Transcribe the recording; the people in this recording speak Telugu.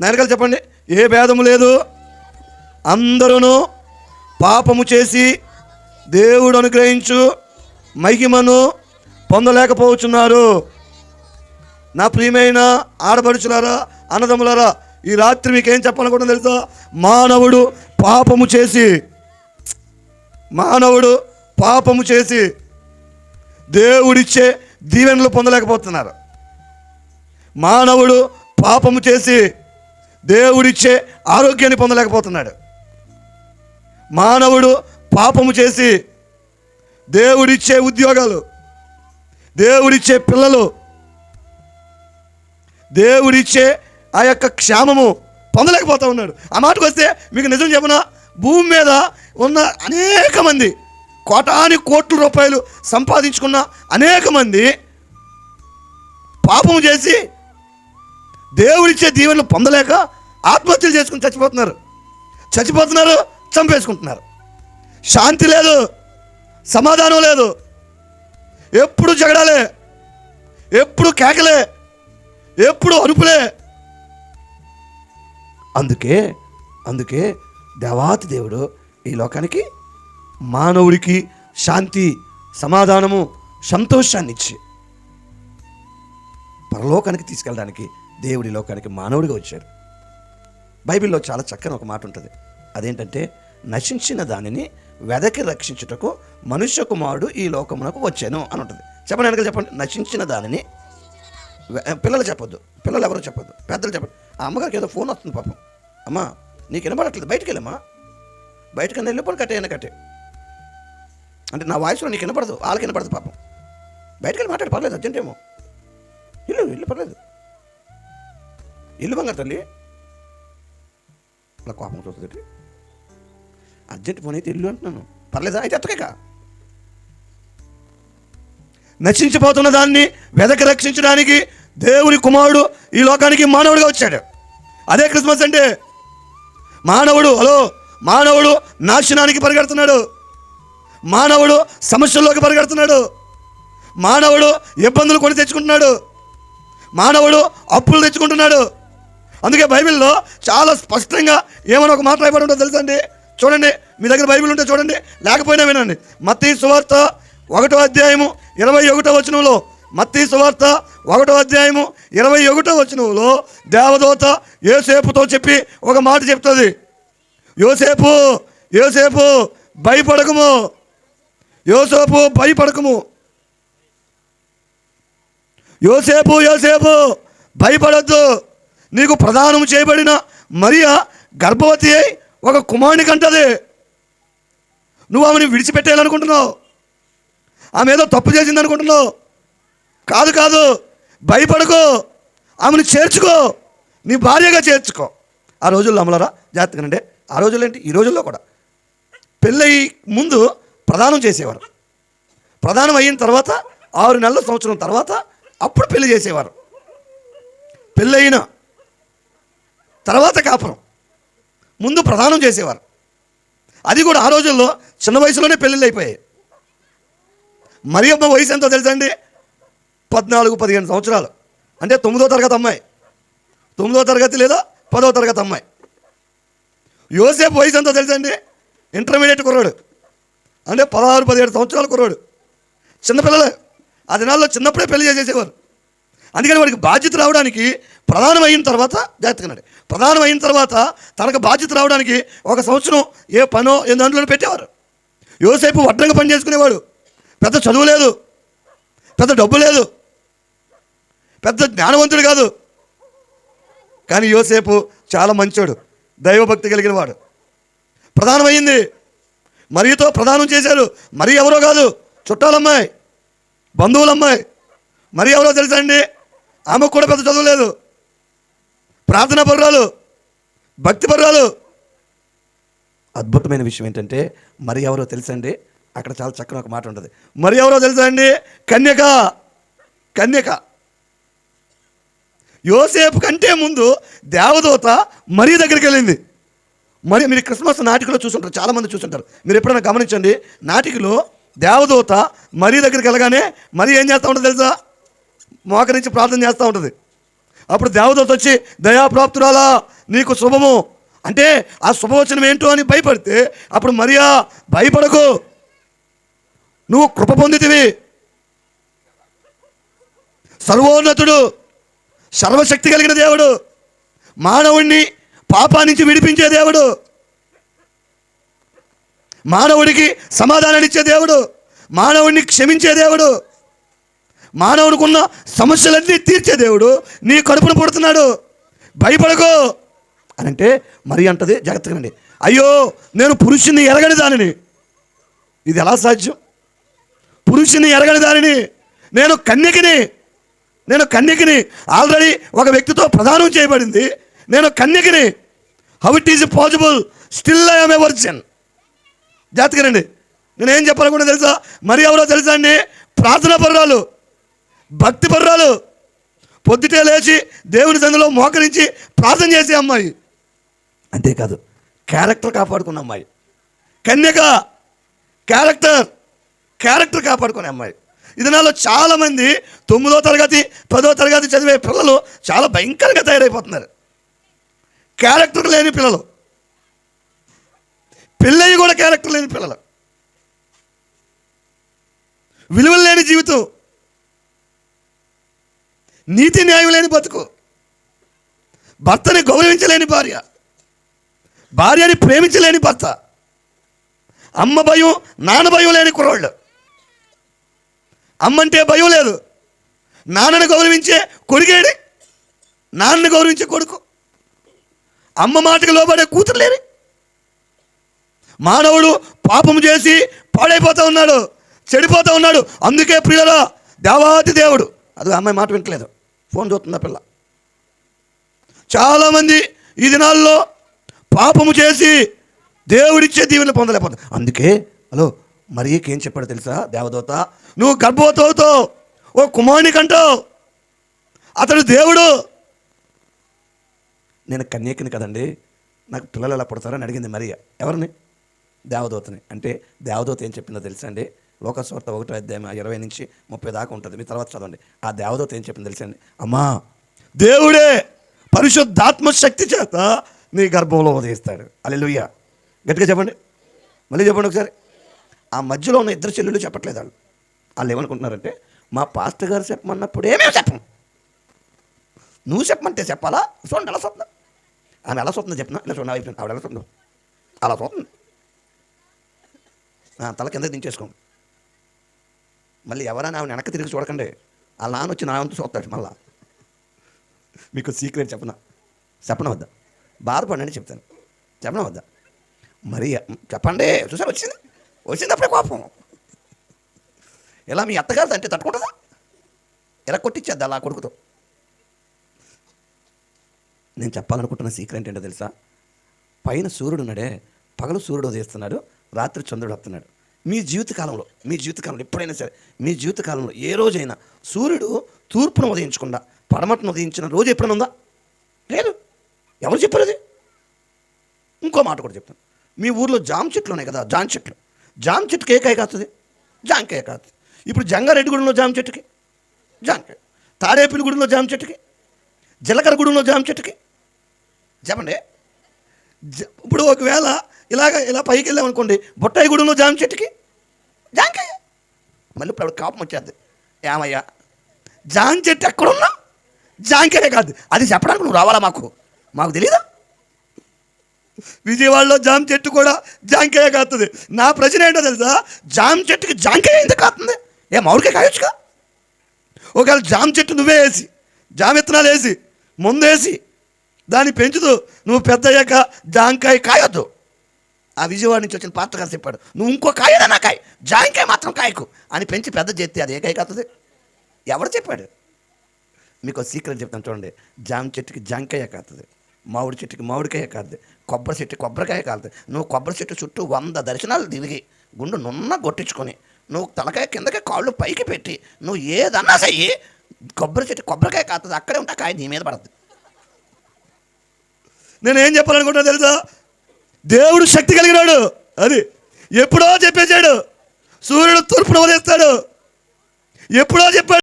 నాయనకాలు చెప్పండి. ఏ భేదము లేదు. అందరూ పాపము చేసి దేవుడు అనుగ్రహించు మహిమను పొందలేకపోతున్నారు నా ప్రియమైన ఆడపడుచులారా అన్నదమ్ములారా ఈ రాత్రి మీకేం చెప్పాలనుకుంటుంది తెలుసా? మానవుడు పాపము చేసి మానవుడు పాపము చేసి దేవుడిచ్చే దీవెనలు పొందలేకపోతున్నారు. మానవుడు పాపము చేసి దేవుడిచ్చే ఆరోగ్యాన్ని పొందలేకపోతున్నాడు. మానవుడు పాపము చేసి దేవుడిచ్చే ఉద్యోగాలు దేవుడిచ్చే పిల్లలు దేవుడిచ్చే ఆ యొక్క క్షేమము పొందలేకపోతా ఉన్నాడు. ఆ మాటకు వస్తే మీకు నిజం చెప్పనా? భూమి మీద ఉన్న అనేక మంది కోటాని కోట్ల రూపాయలు సంపాదించుకున్న అనేక మంది పాపం చేసి దేవుడిచ్చే దీవెనలు పొందలేక ఆత్మహత్యలు చేసుకుని చచ్చిపోతున్నారు. చచ్చిపోతున్నారు చంపేసుకుంటున్నారు. శాంతి లేదు సమాధానం లేదు. ఎప్పుడు జగడాలే ఎప్పుడు కేకలే ఎప్పుడు అరుపులే. అందుకే అందుకే దేవాతి దేవుడు ఈ లోకానికి మానవుడికి శాంతి సమాధానము సంతోషాన్ని ఇచ్చి పరలోకానికి తీసుకెళ్ళడానికి దేవుడి లోకానికి మానవుడిగా వచ్చాడు. బైబిల్లో చాలా చక్కని ఒక మాట ఉంటుంది. అదేంటంటే నశించిన దానిని వెదకి రక్షించుటకు మనుష్య కుమారుడు ఈ లోకమునకు వచ్చాను అని ఉంటుంది. చెప్పండి వెనక చెప్పండి. నశించిన దానిని పిల్లలు చెప్పొద్దు. పిల్లలు ఎవరో చెప్పొద్దు. పెద్దలు చెప్పండి ఆ అమ్మగారికి ఏదో ఫోన్ వస్తుంది పాపం. అమ్మా నీకు వినపడట్లేదు బయటికి వెళ్ళమ్మా. బయటకు వెళ్ళిపోయి కట్టే కట్టే. అంటే నా వాయిస్లో నీకు వినపడదు. వాళ్ళకి వినపడదు పాపం. బయటకు వెళ్ళి మాట్లాడి. పర్లేదు అర్జెంటేమో ఇల్లు ఇల్లు పర్లేదు. ఇల్లు తల్లి. అలా కోపం చూస్తుంది అర్జెంట్ ఫోన్ అయితే ఇల్లు అంటున్నాను. పర్లేదా? అయితే ఎత్తకేక నశించిపోతున్న దాన్ని వెదక రక్షించడానికి దేవుని కుమారుడు ఈ లోకానికి మానవుడిగా వచ్చాడు. అదే క్రిస్మస్ అంటే మానవుడు హలో మానవుడు నాశనానికి పరిగెడుతున్నాడు. మానవుడు సమస్యల్లోకి పరిగెడుతున్నాడు. మానవుడు ఇబ్బందులు కొని తెచ్చుకుంటున్నాడు. మానవుడు అప్పులు తెచ్చుకుంటున్నాడు. అందుకే బైబిల్లో చాలా స్పష్టంగా ఏమైనా ఒక మాట రాయబడి ఉంటుందో తెలుసండి చూడండి. మీ దగ్గర బైబిల్ ఉంటే చూడండి. లేకపోయినా వినండి. మత్తి సువార్త ఒకటో అధ్యాయము ఇరవై ఒకటో వచనంలో మత్తీ సువార్త ఒకటో అధ్యాయము ఇరవై ఒకటో వచనంలో దేవదూత యోసేపుతో చెప్పి ఒక మాట చెప్తుంది. యోసేపు యోసేపు భయపడకము. యోసేపు భయపడకము. యోసేపు యోసేపు భయపడద్దు. నీకు ప్రదానం చేయబడిన మరియా గర్భవతి అయి ఒక కుమారుని కంటది. నువ్వు ఆమెను విడిచిపెట్టేయాలనుకుంటున్నావు. ఆమె ఏదో తప్పు చేసింది అనుకుంటున్నావు కాదు కాదు. భయపడకు. ఆమెను చేర్చుకో. నీ భార్యగా చేర్చుకో. ఆ రోజుల్లో అమలరా జాగ్రత్తగానంటే ఆ రోజుల్లో ఏంటి ఈ రోజుల్లో కూడా. పెళ్ళయి ముందు ప్రదానం చేసేవారు. ప్రధానం అయిన తర్వాత ఆరు నెలల సంవత్సరం తర్వాత అప్పుడు పెళ్ళి చేసేవారు. పెళ్ళయిన తర్వాత కాపురం. ముందు ప్రధానం చేసేవారు. అది కూడా ఆ రోజుల్లో చిన్న వయసులోనే పెళ్ళిళ్ళు అయిపోయాయి. మరి అమ్మ వయసు ఎంతో తెలుసండి పద్నాలుగు పదిహేను సంవత్సరాలు. అంటే తొమ్మిదో తరగతి అమ్మాయి. తొమ్మిదో తరగతి లేదా పదో తరగతి అమ్మాయి. యోసేపు వయసు ఎంతో తెలుసండి ఇంటర్మీడియట్ కుర్రాడు. అంటే పదహారు పదిహేడు సంవత్సరాల కుర్రాడు. చిన్నపిల్లలే ఆ దినాల్లో చిన్నప్పుడే పెళ్ళి చేసేసేవారు. అందుకని వాడికి బాధ్యత రావడానికి ప్రధానం అయిన తర్వాత జాగ్రత్తగా ప్రధానం అయిన తర్వాత తనకు బాధ్యత రావడానికి ఒక సంవత్సరం ఏ పనో ఏ దాంట్లో పెట్టేవారు. యువసేపు వడ్రంగా పని చేసుకునేవాడు. పెద్ద చదువు లేదు. పెద్ద డబ్బు లేదు. పెద్ద జ్ఞానవంతుడు కాదు. కానీ యోసేపు చాలా మంచోడు. దైవభక్తి కలిగిన వాడు. ప్రధానమైంది. మరియుతో ప్రధానం చేశారు. మరి ఎవరో కాదు. చుట్టాలమ్మాయి. బంధువులమ్మాయి. మరి ఎవరో తెలుసా అండి? ఆమె కూడా పెద్ద చదువు లేదు. ప్రార్థనా పర్రాలు భక్తి పర్రాలు. అద్భుతమైన విషయం ఏంటంటే మరి ఎవరో తెలుసండి? అక్కడ చాలా చక్కని ఒక మాట ఉంటుంది. మరి ఎవరో తెలుసా అండి? కన్యక. కన్యక. యోసేపు కంటే ముందు దేవదూత మరీ దగ్గరికి వెళ్ళింది. మరి మీరు క్రిస్మస్ నాటికలో చూసుంటారు చాలామంది చూసుంటారు. మీరు ఎప్పుడైనా గమనించండి నాటికలో దేవదూత మరీ దగ్గరికి వెళ్ళగానే మరి ఏం చేస్తూ ఉంటుంది తెలుసా? మోకరించి ప్రార్థన చేస్తూ ఉంటుంది. అప్పుడు దేవదూత వచ్చి దయాప్రాప్తురాలా నీకు శుభము. అంటే ఆ శుభవచనం ఏంటో అని భయపడితే అప్పుడు మరియా భయపడకు. నువ్వు కృప పొందితివి. సర్వోన్నతుడు సర్వశక్తి కలిగిన దేవుడు మానవుణ్ణి పాపా నుంచి విడిపించే దేవుడు మానవుడికి సమాధానాన్నిచ్చే దేవుడు మానవుణ్ణి క్షమించే దేవుడు మానవుడికున్న సమస్యలన్నీ తీర్చే దేవుడు నీ కడుపున పుడుతున్నాడు. భయపడకు. అని అంటే మరి అంటది జాగ్రత్తగా అయ్యో నేను పురుషుని ఎరగని దానిని. ఇది ఎలా సాధ్యం? పురుషుని ఎరగని దానిని. నేను కన్యకిని. నేను కన్యకిని. ఆల్రెడీ ఒక వ్యక్తితో ప్రదానం చేయబడింది. నేను కన్యకిని. How it is possible still I'm a virgin జాగ్రత్తగానండి నేనేం చెప్పాలనుకుంటే తెలుసా? మరి ఎవరో తెలుసా అండి? ప్రార్థనా పర్రాలు. భక్తి పర్రాలు పొద్దుటే లేచి దేవుని సందులో మోకరించి ప్రార్థన చేసే అమ్మాయి. అంతేకాదు క్యారెక్టర్ కాపాడుకున్న అమ్మాయి. కన్యక క్యారెక్టర్ క్యారెక్టర్ కాపాడుకునే అమ్మాయి. ఇది నాలో చాలామంది తొమ్మిదో తరగతి పదో తరగతి చదివే పిల్లలు చాలా భయంకరంగా తయారైపోతున్నారు. క్యారెక్టర్ లేని పిల్లలు. పెళ్ళయి కూడా క్యారెక్టర్ లేని పిల్లలు. విలువలు లేని జీవితం. నీతి న్యాయం లేని బతుకు. భర్తని గౌరవించలేని భార్య. భార్యని ప్రేమించలేని భర్త. అమ్మ భయం నాన్న భయం లేని కుర్రాళ్ళు. అమ్మంటే భయం లేదు. నాన్నని గౌరవించే కొడుకేడి? నాన్నని గౌరవించే కొడుకు. అమ్మ మాటకు లోబడే కూతురు లేని. మానవుడు పాపం చేసి పాడైపోతూ ఉన్నాడు చెడిపోతూ ఉన్నాడు. అందుకే ప్రియుల దేవాది దేవుడు. అది అమ్మాయి మాట వింటలేదు. ఫోన్ చూస్తుందా పిల్ల. చాలామంది ఈ దినాల్లో పాపము చేసి దేవుడిచ్చే దీవెనలు పొందలేకపోతుంది అందుకే హలో మరి ఏం చెప్పాడు తెలుసా? దేవదూత నువ్వు గర్భవతవుతో ఓ కుమారుని కంటావు. అతడు దేవుడు. నేను కన్యకిని కదండి నాకు పిల్లలు ఎలా పుడతారని అడిగింది మరియ. ఎవరిని? దేవదూతని. అంటే దేవదూత ఏం చెప్పిందో తెలుసా అండి? లోకస్వార్త ఒకటో అధ్యాయం ఇరవై నుంచి ముప్పై దాకా ఉంటుంది. మీ తర్వాత చదవండి. ఆ దేవదూత ఏం చెప్పింది తెలిసండి అమ్మా దేవుడే పరిశుద్ధాత్మ శక్తి చేత నీ గర్భంలో ఉదయిస్తాడు. అల్లెలుయ్య గట్టిగా చెప్పండి. మళ్ళీ చెప్పండి ఒకసారి. ఆ మధ్యలో ఉన్న ఇద్దరు చెల్లెళ్ళు చెప్పట్లేదు వాళ్ళు. వాళ్ళు ఏమనుకుంటున్నారంటే మా పాస్టర్ గారు చెప్పమన్నప్పుడు ఏమేమి చెప్పం. నువ్వు చెప్పమంటే చెప్పాలా? చూడండి ఎలా చూస్తుందా ఆమె ఎలా చూస్తుందో చెప్పిన? ఇలా చూడండి ఆవిడ ఎలా చూద్దాం అలా చూస్తుంది తల కింద దించేసుకోండి మళ్ళీ ఎవరైనా ఆమె వెనక్కి తిరిగి చూడకండి. వాళ్ళ నాన్న వచ్చి నా వంతు చూస్తాడు మళ్ళా. మీకు సీక్రెట్ చెప్పనా? చెప్పడం వద్దా? బాధపడండి చెప్తాను. చెప్పడం వద్దా? మరి చెప్పండి. చూసారు వచ్చింది? వచ్చింది అప్పుడే కోపం. ఇలా మీ అత్తగారు అంటే తట్టుకుంటుందా? ఇలా కొట్టించేద్దా అలా కొడుకుతో? నేను చెప్పాలనుకుంటున్న సీక్రెట్ ఏంటో తెలుసా? పైన సూర్యుడు ఉన్నాడే పగలు సూర్యుడు ఉదయిస్తున్నాడు రాత్రి చంద్రుడు వస్తున్నాడు. మీ జీవితకాలంలో మీ జీవితకాలంలో ఎప్పుడైనా సరే మీ జీవితకాలంలో ఏ రోజైనా సూర్యుడు తూర్పును ఉదయించకుండా పడమటను ఉదయించిన రోజు ఎప్పుడైనా ఉందా? లేదు. ఎవరు చెప్పారు అది? ఇంకో మాట కూడా చెప్తాను. మీ ఊర్లో జామ చెట్లు ఉన్నాయి కదా జామ చెట్లు. జామ చెట్టుకి ఏ కాయ కాస్తుంది? జాంకాయ కాస్తుంది. ఇప్పుడు జంగారెడ్డిగూడెంలో జామ చెట్టుకి? జాంకాయ తాడేపల్లిగూడెంలో జామ చెట్టుకి? జలకరగూడెంలో జామ చెట్టుకి? చెప్పండి. ఇప్పుడు ఒకవేళ ఇలాగ ఇలా పైకి వెళ్ళామనుకోండి బొట్టాయిగూడెంలో జామ చెట్టుకి? జాంకాయ మళ్ళీ ఇప్పుడు కాపం వచ్చేది. ఏమయ్యా? జామ చెట్టు ఎక్కడున్నా? జాంకాయ కాదు. అది చెప్పడానికి నువ్వు రావాలా మాకు? మాకు తెలీదా? విజయవాడలో జామ చెట్టు కూడా జాంకాయ కాస్తుంది నా ప్రశ్న ఏంటో తెలుసా? జామ చెట్టుకి జాంకాయ ఎందుకు కాస్తుంది ఏ మామిడికాయ కాయొచ్చుగా? ఒకవేళ జామ చెట్టు నువ్వే వేసి జామ విత్తనాలు వేసి ముందు వేసి దాన్ని పెంచుతూ నువ్వు పెద్ద అయ్యాక జాంకాయ కాయొద్దు. ఆ విజయవాడ నుంచి వచ్చిన పాత్ర గారు చెప్పాడు నువ్వు ఇంకో కాయదా నా కాయ? జాయింకాయ మాత్రం కాయకు. అని పెంచి పెద్ద చేస్తే అది ఏ కాయ కాస్తుంది ఎవరు చెప్పాడు? మీకు సీక్రెట్ చెప్తాను చూడండి. జామ చెట్టుకి జాంకాయ కాదు. మామిడి చెట్టుకి మామిడికాయ కాదు. కొబ్బరి చెట్టు కొబ్బరికాయ కాదు. నువ్వు కొబ్బరి చెట్టు చుట్టూ వంద దర్శనాలు తిరిగి గుండు నున్న కొట్టించుకొని నువ్వు తలకాయ కిందకి కాళ్ళు పైకి పెట్టి నువ్వు ఏదన్నా సయ్యి కొబ్బరి చెట్టు కొబ్బరికాయ కాస్తుంది అక్కడే ఉంటా కాయ నీ మీద పడద్దు నేను ఏం తెలుసా? దేవుడు శక్తి కలిగినాడు. అది ఎప్పుడో చెప్పేశాడు. సూర్యుడు తూర్పున ఉదయిస్తాడు. ఎప్పుడో చెప్పాడు.